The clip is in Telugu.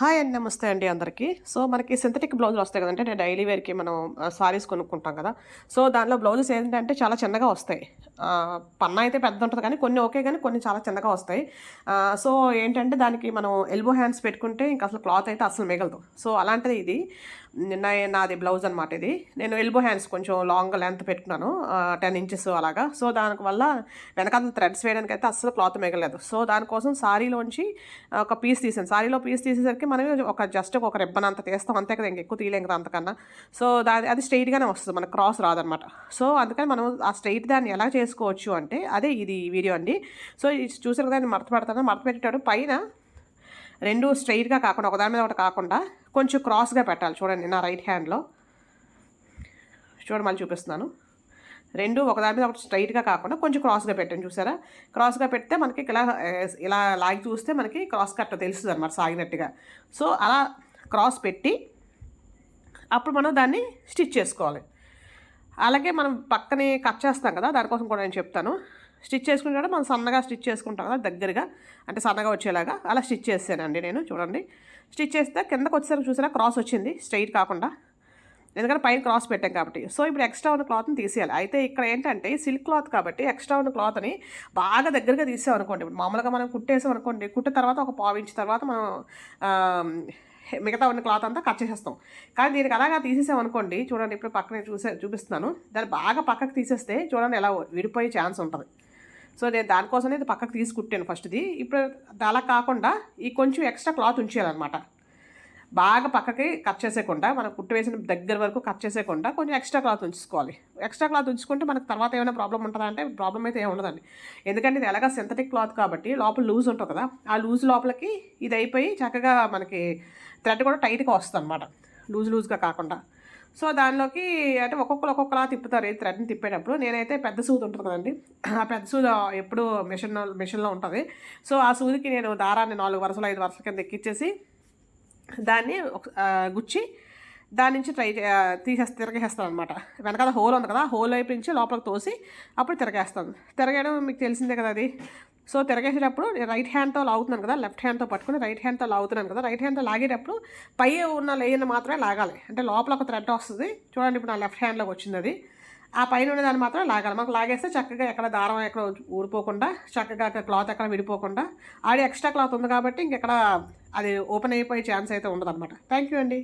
హాయ్ అండి నమస్తే అండి అందరికీ. సో మనకి సింథటిక్ బ్లౌజులు వస్తాయి కదంటే నేను డైలీ వేర్కి మనం సారీస్ కొనుక్కుంటాం కదా. సో దానిలో బ్లౌజెస్ ఏంటంటే చాలా చిన్నగా వస్తాయి. పన్న అయితే పెద్ద ఉంటుంది కానీ కొన్ని ఓకే కానీ కొన్ని చాలా చిన్నగా వస్తాయి. సో ఏంటంటే దానికి మనం ఎల్బో హ్యాండ్స్ పెట్టుకుంటే ఇంకా అసలు క్లాత్ అయితే అసలు మిగలదు. సో అలాంటిది ఇది. నిన్న నాది బ్లౌజ్ అనమాట ఇది. నేను ఎల్బో హ్యాండ్స్ కొంచెం లాంగ్ లెంత్ పెట్టుకున్నాను టెన్ ఇంచెస్ అలాగా. సో దానికి వల్ల వెనకాల థ్రెడ్స్ వేయడానికి అయితే అస్సలు క్లాత్ మిగలేదు సో దానికోసం సారీలోంచి ఒక పీస్ తీసాను. సారీలో పీస్ తీసేసరికి మనం ఒక జస్ట్ ఒక రిబ్బన్ అంత తీస్తాం. అంతే కదా ఇంకెక్కువ తీయలేం కదా అంతకన్నా. సో దాని అది స్ట్రైట్గానే వస్తుంది మనకు క్రాస్ రాదనమాట. సో అందుకని మనం ఆ స్ట్రైట్ దాన్ని ఎలా చేసుకోవచ్చు అంటే అదే ఇది వీడియో అండి. సో ఇది చూసారు కదా నేను మడత పెడతాను. మడత పెట్టేటప్పుడు పైన రెండు స్ట్రైట్గా కాకుండా ఒకదాని మీద ఒకటి కాకుండా కొంచెం క్రాస్గా పెట్టాలి. చూడండి నా రైట్ హ్యాండ్లో చూడండి మళ్ళీ చూపిస్తున్నాను. రెండు ఒకదాని మీద ఒకటి స్ట్రైట్గా కాకుండా కొంచెం క్రాస్గా పెట్టాను చూసారా? క్రాస్గా పెడితే మనకి ఇలా ఇలా లాగి చూస్తే మనకి క్రాస్ కట్ తెలుస్తుంది అనమాట సాగినట్టుగా. సో అలా క్రాస్ పెట్టి అప్పుడు మనం దాన్ని స్టిచ్ చేసుకోవాలి. అలాగే మనం పక్కనే కట్ చేస్తాం కదా దానికోసం కూడా నేను చెప్తాను. స్టిచ్ చేసుకుంటే మనం సన్నగా స్టిచ్ చేసుకుంటాం కదా దగ్గరగా అంటే సన్నగా వచ్చేలాగా అలా స్టిచ్ చేసానండి నేను చూడండి. స్టిచ్ చేస్తే కిందకు వచ్చేసరికి చూసారా క్రాస్ వచ్చింది స్ట్రైట్ కాకుండా. ఎందుకంటే పైన క్రాస్ పెట్టాం కాబట్టి. సో ఇప్పుడు ఎక్స్ట్రా ఉన్న క్లాత్ని తీసేయాలి. అయితే ఇక్కడ ఏంటంటే సిల్క్ క్లాత్ కాబట్టి ఎక్స్ట్రా ఉన్న క్లాత్ని బాగా దగ్గరగా తీసాం అనుకోండి. ఇప్పుడు మామూలుగా మనం కుట్టేసాం అనుకోండి కుట్టిన తర్వాత ఒక పావు ఇంచ్ తర్వాత మనం మిగతా ఉన్న క్లాత్ అంతా కట్ చేసేస్తాం. కానీ దీనికి అలాగా తీసేసాం అనుకోండి చూడండి ఇప్పుడు పక్కనే చూసే చూపిస్తున్నాను. దాన్ని బాగా పక్కకు తీసేస్తే చూడండి ఎలా విడిపోయే ఛాన్స్ ఉంటుంది. సో నేను దానికోసమే ఇది పక్కకు తీసుకుట్టాను ఫస్ట్ది. ఇప్పుడు అలా కాకుండా ఈ కొంచెం ఎక్స్ట్రా క్లాత్ ఉంచేయాలన్నమాట. బాగా పక్కకి కట్ చేసేయకుండా మనం కుట్టు వేసిన దగ్గర వరకు కట్ చేసేయకుండా కొంచెం ఎక్స్ట్రా క్లాత్ ఉంచుకోవాలి. ఎక్స్ట్రా క్లాత్ ఉంచుకుంటే మనకు తర్వాత ఏమైనా ప్రాబ్లం ఉంటుందా అంటే ప్రాబ్లం అయితే ఏమి ఉండదండి. ఎందుకంటే ఇది ఎలాగా సింథటిక్ క్లాత్ కాబట్టి లోపల లూజ్ ఉంటుంది కదా ఆ లూజ్ లోపలికి ఇది అయిపోయి చక్కగా మనకి థ్రెడ్ కూడా టైట్గా వస్తుంది అనమాట లూజ్ లూజ్గా కాకుండా. సో దానిలోకి అంటే ఒక్కొక్కరు ఒక్కొక్కలా తిప్పుతారు. ఈ థ్రెడ్ని తిప్పేటప్పుడు నేనైతే పెద్ద సూది ఉంటుంది కదండి. ఆ పెద్ద సూది ఎప్పుడు మిషన్ మిషన్లో ఉంటుంది. సో ఆ సూదికి నేను దారాన్ని నాలుగు వరుసలు ఐదు వరుసల కింద ఎక్కిచ్చేసి దాన్ని ఒక- గుచ్చి దాని నుంచి ట్రై చే- తిరగేస్తాను అనమాట వెనకాల హోల్ ఉంది కదా హోల్ వైపు నుంచి లోపలికి తోసి అప్పుడు తిరగేస్తాను. తిరగడం మీకు తెలిసిందే కదా అది. సో తిరగేసేటప్పుడు రైట్ హ్యాండ్తో లాగుతున్నాను కదా లెఫ్ట్ హ్యాండ్తో పట్టుకుని రైట్ హ్యాండ్తో లాగుతున్నాను కదా రైట్ హ్యాండ్తో లాగేటప్పుడు పై ఉన్న లేయర్ని మాత్రమే లాగాలి. అంటే లోపల ఒక థ్రెడ్ వస్తుంది. చూడండి ఇప్పుడు నా లెఫ్ట్ హ్యాండ్లోకి వచ్చింది అది. ఆ పైన ఉన్న దాన్ని మాత్రం లాగాలి. మాకు లాగేస్తే చక్కగా ఎక్కడ దారం ఎక్కడ ఊడిపోకుండా చక్కగా అక్కడ క్లాత్ ఎక్కడ విడిపోకుండా ఆడి ఎక్స్ట్రా క్లాత్ ఉంది కాబట్టి ఇంకెక్కడ అది ఓపెన్ అయిపోయే ఛాన్స్ అయితే ఉండదు అనమాట థ్యాంక్ యూ అండి.